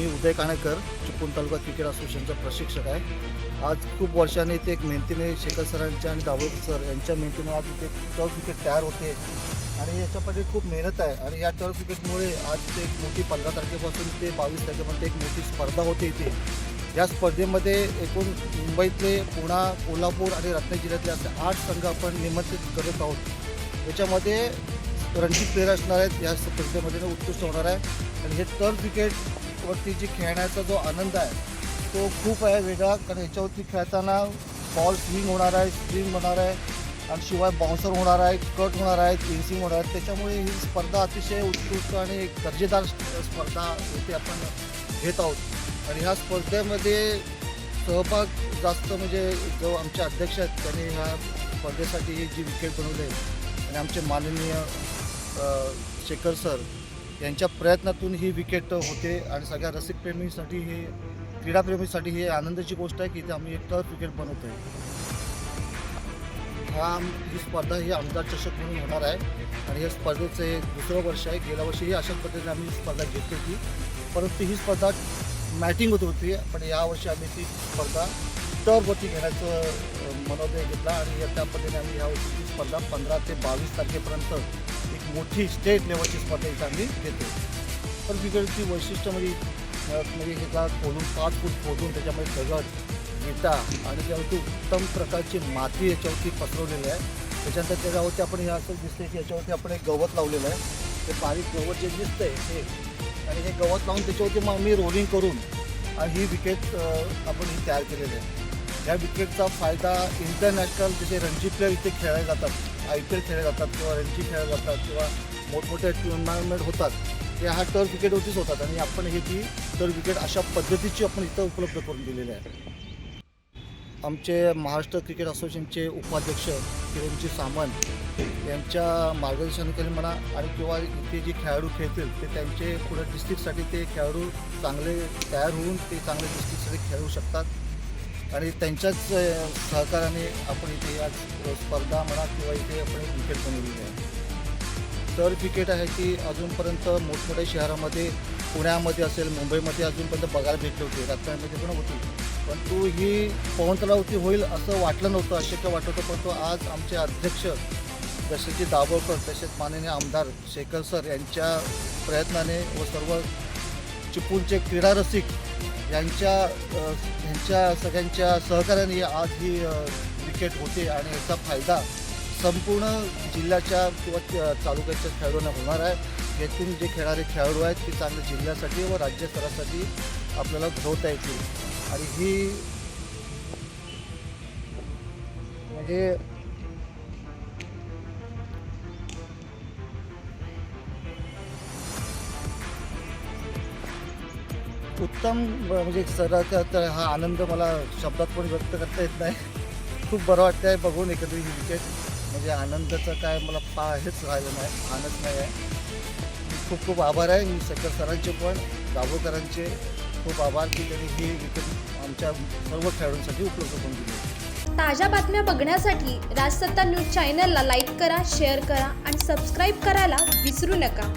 मी उदय काणेकर चिपळूण तालुका cricket असोसिएशनचा प्रशिक्षक आहे. आज खूप वर्षाने ते एक मेहनतीने शेखर सरांच्या आणि दाभोळ सर यांच्या मेहनतीने आज इथे टर्फ क्रिकेट तयार होते. आणि याच्यामध्ये खूप मेहनत आहे. आणि या टर्फ क्रिकेटमुळे आज ते एक मोठी पंधरा तारखेपासून ते बावीस तारखेपर्यंत एक मोठी स्पर्धा होते इथे. या स्पर्धेमध्ये एकूण मुंबईतले पुणा कोल्हापूर आणि रत्नागिरी जिल्ह्यातले असे आठ संघ आपण निमंत्रित करत आहोत. याच्यामध्ये रणजित प्लेयर असणार आहेत. या स्पर्धेमध्ये उत्कृष्ट होणार आहे. आणि हे टर्फ वरती जी खेळण्याचा जो आनंद आहे तो खूप आहे वेगळा. कारण याच्यावरती खेळताना बॉल स्विंग होणार आहे स्विंग होणार आहे आणि शिवाय बाउन्सर होणार आहे कट होणार आहे फिनिशिंग होणार आहे त्याच्यामुळे ही स्पर्धा अतिशय उत्कृष्ट आणि एक दर्जेदार स्पर्धा इथे आपण घेत आहोत. आणि ह्या स्पर्धेमध्ये सहभाग जास्त म्हणजे जो आमचे अध्यक्ष आहेत त्यांनी ह्या स्पर्धेसाठी ही जी विकेट बनवले आणि आमचे माननीय शेखर सर यांच्या प्रयत्नातून ही विकेट होते आणि सगळ्या रसिकप्रेमीसाठी हे क्रीडाप्रेमीसाठी ही आनंदाची गोष्ट आहे की इथे आम्ही एक टर्फ विकेट बनवतो आहे हा ही स्पर्धा ही आमदार चषक म्हणून होणार आहे आणि या स्पर्धेचं हे दुसरं वर्ष आहे. गेल्या वर्षीही अशाच पद्धतीने आम्ही स्पर्धा घेतली होती. परंतु ही स्पर्धा मॅटिंग होत होती पण यावर्षी आम्ही ती स्पर्धा टर्फवरती घेण्याचं मनोदय घेतला आणि या- त्या पद्धतीने आम्ही यावर्षी ती स्पर्धा पंधरा ते बावीस तारखेपर्यंत एक मोठी स्टेट लेवलची स्पर्धा इथं आम्ही घेतो तर क्रिकेटची वैशिष्ट्य म्हणजे अ, म्हणजे ह्याचा खोलून पाच फूट खोदून त्याच्यामध्ये दगड विटा आणि त्यावरती उत्तम प्रकारची माती याच्यावरती पसरवलेली आहे. त्याच्यानंतर त्याच्यावरती आपण हे असं दिसतंय की याच्यावरती आपण एक गवत लावलेलं आहे. ते बारीक गवत जे दिसतंय ते आणि हे गवत लावून त्याच्यावरती मग आम्ही रोलिंग करून आणि ही विकेट आपण ही तयार केलेली आहे. या विकेटचा फायदा इंटरनॅशनल जसे रणजी प्लेयर इथे खेळले जातात. आय पी एल खेळले जातात किंवा रणजी खेळले जातात किंवा मोठमोठ्या टुर्नामेंट होतात. ते हा टर्फ विकेटवरतीच होतात आणि आपण हे ती टर्फ विकेट अशा पद्धतीची आपण इथं उपलब्ध करून दिलेली आहे. आमचे महाराष्ट्र क्रिकेट असोसिएशनचे उपाध्यक्ष किरणजी सामंत यांच्या मार्गदर्शनाखाली म्हणा आणि किंवा इथे जे खेळाडू खेळतील ते त्यांचे पुढे डिस्ट्रिक्टसाठी ते खेळाडू चांगले तयार होऊन ते चांगले डिस्ट्रिक्टसाठी खेळू शकतात. आणि त्यांच्याच सहकाराने आपण इथे आज स्पर्धा म्हणा किंवा इथे आपण क्रिकेट विकेट बनवलेली आहे. तर क्रिकेट आहे की अजूनपर्यंत मोठमोठ्या शहरामध्ये पुण्यामध्ये असेल मुंबईमध्ये अजूनपर्यंत बघायला भेटली होती. रत्नागिरीमध्ये पण होती. परंतु ही पवनतलावरती होईल असं वाटलं नव्हतं अशक्य वाटत होतं. परंतु आज आमचे अध्यक्ष जसे की दाभोळकर तसेच माननीय आमदार शेखर सर यांच्या प्रयत्नाने व सर्व चिपळूणचे क्रीडारसिक यांच्या यांच्या सगळ्यांच्या सहकार्याने आज ही क्रिकेट विकेट होते आणि याचा फायदा संपूर्ण जिल्ह्याच्या किंवा तालुक्याच्या खेळाडूंना होणार आहे. येथून जे खेळणारे खेळाडू आहेत ते चांगले जिल्ह्यासाठी व राज्य स्तरासाठी आपल्याला घडवता येतील. आणि ही म्हणजे उत्तम म्हणजे सराचा तर हा आनंद मला शब्दात पण व्यक्त करता येत नाही. खूप बरं वाटतं आहे बघून एकत्र ही विकेट. म्हणजे आनंदाचं काय मला पा हेच राहिलं नाही आनंद नाही आहे. खूप खूप आभार आहे मी सकर सरांचे पण दाभोळकरांचे खूप आभार की त्यांनी ही विकेट आमच्या सर्व खेळाडूंसाठी उपलब्ध करून दिली. ताज्या बातम्या बघण्यासाठी राजसत्ता न्यूज चॅनलला लाईक करा शेअर करा आणि सबस्क्राईब करायला विसरू नका.